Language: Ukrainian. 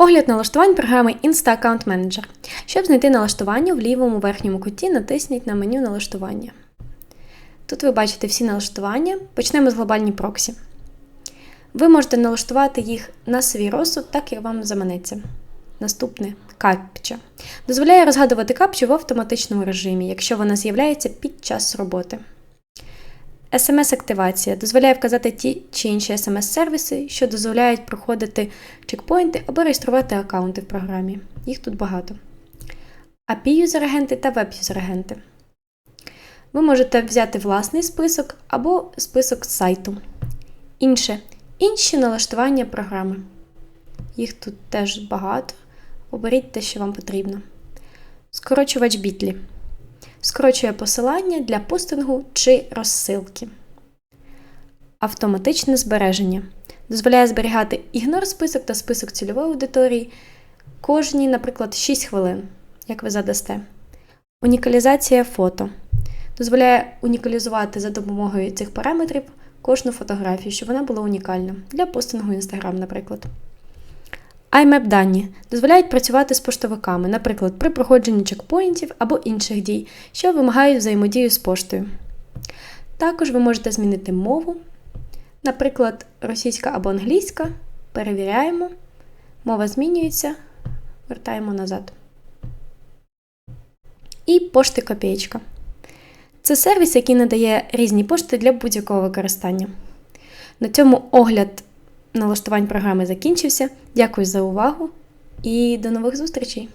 Огляд налаштувань програми Insta Account Manager. Щоб знайти налаштування, в лівому верхньому куті натисніть на меню налаштування. Тут ви бачите всі налаштування. Почнемо з глобальні проксі. Ви можете налаштувати їх на свій розсуд, так як вам заманеться. Наступне капча. Дозволяє розгадувати капчу в автоматичному режимі, якщо вона з'являється під час роботи. SMS-активація дозволяє вказати ті чи інші SMS-сервіси, що дозволяють проходити чекпоінти або реєструвати аккаунти в програмі. Їх тут багато. API-юзер-агенти та веб-юзер-агенти. Ви можете взяти власний список або список з сайту. Інше. Інші налаштування програми. Їх тут теж багато. Оберіть те, що вам потрібно. Скорочувач бітлі. Скорочує посилання для постингу чи розсилки. Автоматичне збереження. Дозволяє зберігати ігнор список та список цільової аудиторії кожні, наприклад, 6 хвилин, як ви задасте. Унікалізація фото. Дозволяє унікалізувати за допомогою цих параметрів кожну фотографію, щоб вона була унікальна для постингу Instagram, наприклад. IMAP дані дозволяють працювати з поштовиками, наприклад, при проходженні чекпоінтів або інших дій, що вимагають взаємодію з поштою. Також ви можете змінити мову, наприклад, російська або англійська. Перевіряємо. Мова змінюється, вертаємо назад. І пошти копієчка. Це сервіс, який надає різні пошти для будь-якого використання. На цьому огляд налаштувань програми закінчився. Дякую за увагу і до нових зустрічей!